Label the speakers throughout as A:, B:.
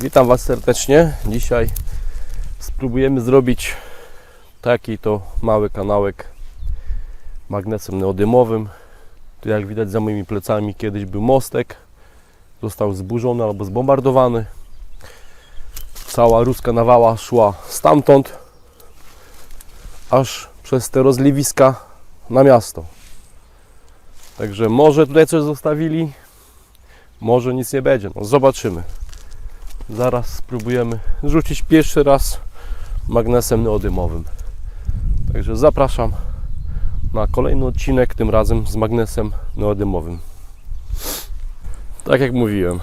A: Witam Was serdecznie. Dzisiaj spróbujemy zrobić taki to mały kanałek magnesem neodymowym. Tu jak widać za moimi plecami kiedyś był mostek. Został zburzony albo zbombardowany. Cała ruska nawała szła stamtąd aż przez te rozliwiska na miasto. Także może tutaj coś zostawili, może nic nie będzie. No zobaczymy. Zaraz spróbujemy rzucić pierwszy raz magnesem neodymowym. Także zapraszam na kolejny odcinek, tym razem z magnesem neodymowym. Tak jak mówiłem,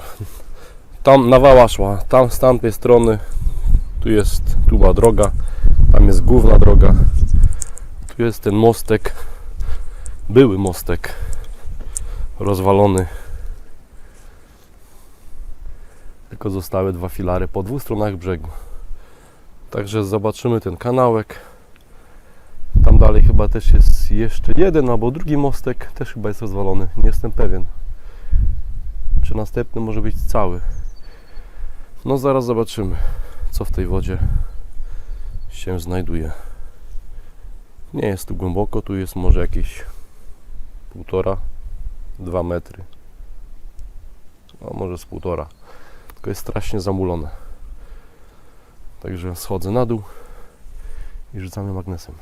A: tam nawała szła, tam z tamtej strony, tu jest tu była droga, tam jest główna droga, tu jest ten mostek, były mostek rozwalony tylko zostały dwa filary po dwóch stronach brzegu. Także zobaczymy ten kanałek. Tam dalej chyba też jest jeszcze jeden albo drugi mostek, też chyba jest rozwalony, nie jestem pewien. Czy następny może być cały. No zaraz zobaczymy, co w tej wodzie się znajduje. Nie jest tu głęboko, tu jest może jakieś półtora, dwa metry. A może z półtora tylko jest strasznie zamulone. Także schodzę na dół i rzucamy magnesem.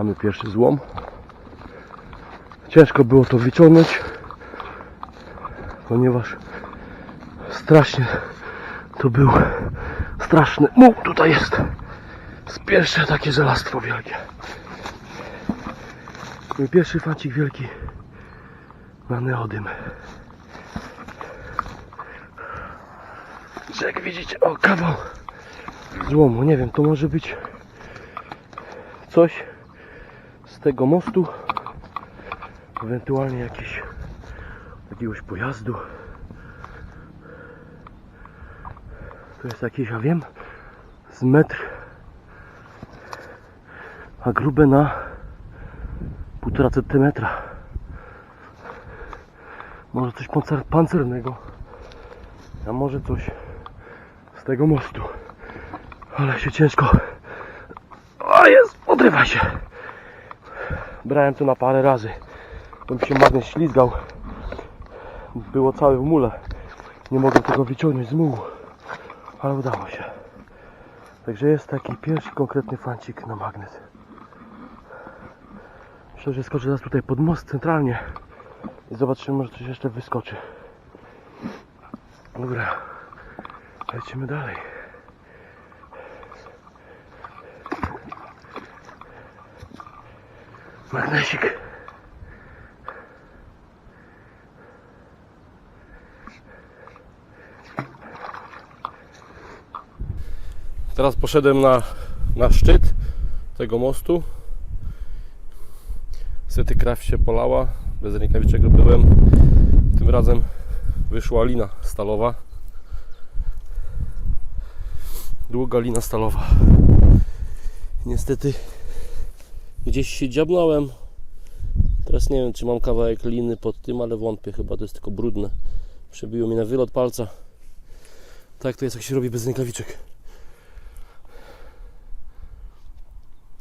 A: Mamy pierwszy złom. Ciężko było to wyciągnąć, ponieważ strasznie to był straszny muł tutaj jest. Z pierwsze takie żelastwo wielkie. Mój pierwszy facik wielki na neodym. Jak widzicie, o kawał złomu, nie wiem, to może być coś z tego mostu, ewentualnie jakiś jakiegoś pojazdu. To jest jakieś, ja wiem, z metr, a grube na półtora centymetra. Może coś pancer pancernego, a może coś z tego mostu. Ale się ciężko. O jest, odrywa się. Brałem to na parę razy. Bo mi się magnes ślizgał. Było całe w mule. Nie mogłem tego wyciągnąć z mułu. Ale udało się. Także jest taki pierwszy konkretny fancik na magnes. Myślę, że skoczę teraz tutaj pod most centralnie i zobaczymy, może coś jeszcze wyskoczy. Dobra, lecimy dalej. Magnesik. Teraz poszedłem na, na szczyt tego mostu. Sety krew się polała, bez rękawiczek byłem. Tym razem wyszła lina stalowa. Długa lina stalowa. Niestety gdzieś się dziabnąłem. Teraz nie wiem, czy mam kawałek liny pod tym, ale wątpię, chyba to jest tylko brudne. Przebiło mi na wylot palca. Tak to jest, jak się robi bez rękawiczek.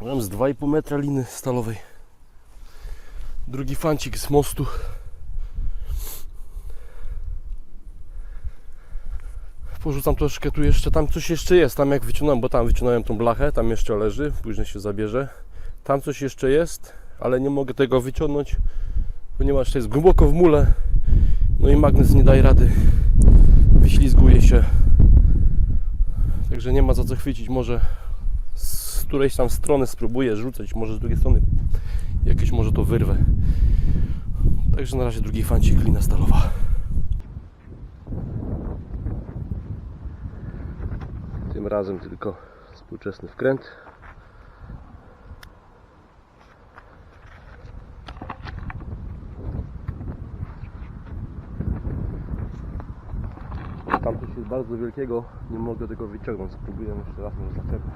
A: Mam z 2,5 metra liny stalowej. Drugi fancik z mostu. Porzucam troszkę tu jeszcze, tam coś jeszcze jest, tam jak wyciągnąłem, bo tam wyciągnąłem tą blachę, tam jeszcze leży, później się zabierze. Tam coś jeszcze jest, ale nie mogę tego wyciągnąć, ponieważ jest głęboko w mule. No i magnes nie daje rady, wyślizguje się. Także nie ma za co chwycić, może z którejś tam strony spróbuję rzucać, może z drugiej strony jakieś może to wyrwę. Także na razie drugi fancik, lina stalowa. Tym razem tylko współczesny wkręt. Bardzo wielkiego, nie mogę tego wyciągnąć. Spróbuję jeszcze raz, może zaczepnę.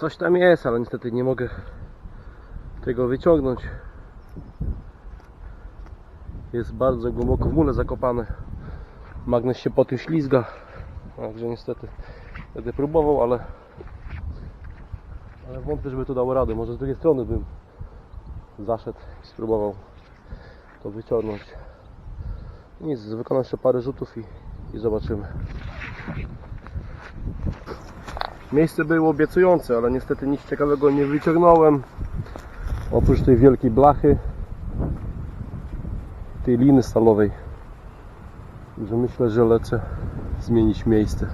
A: Coś tam jest, ale niestety nie mogę tego wyciągnąć. Jest bardzo głęboko w mule zakopane. Magnes się po tym ślizga. Także niestety będę próbował, ale ale wątpię, żeby to dało radę. Może z drugiej strony bym zaszedł i spróbował to wyciągnąć. Nic, wykonam jeszcze parę rzutów i, i zobaczymy. Miejsce było obiecujące, ale niestety nic ciekawego nie wyciągnąłem. Oprócz tej wielkiej blachy, tej liny stalowej. Także myślę, że lecę zmienić miejsce.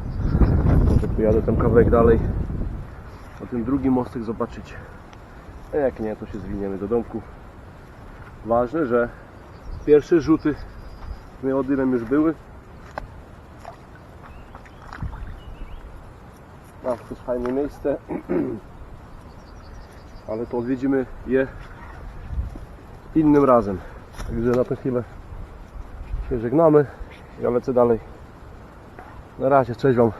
A: Może pojadę tam kawałek dalej. Na ten drugi mostek zobaczyć. A jak nie, to się zwiniemy do domku. Ważne, że pierwsze rzuty z neodymem już były. Jest fajne miejsce. Ale to odwiedzimy je innym razem. Także na tę chwilę się żegnamy. Ja lecę dalej. Na razie, cześć Wam.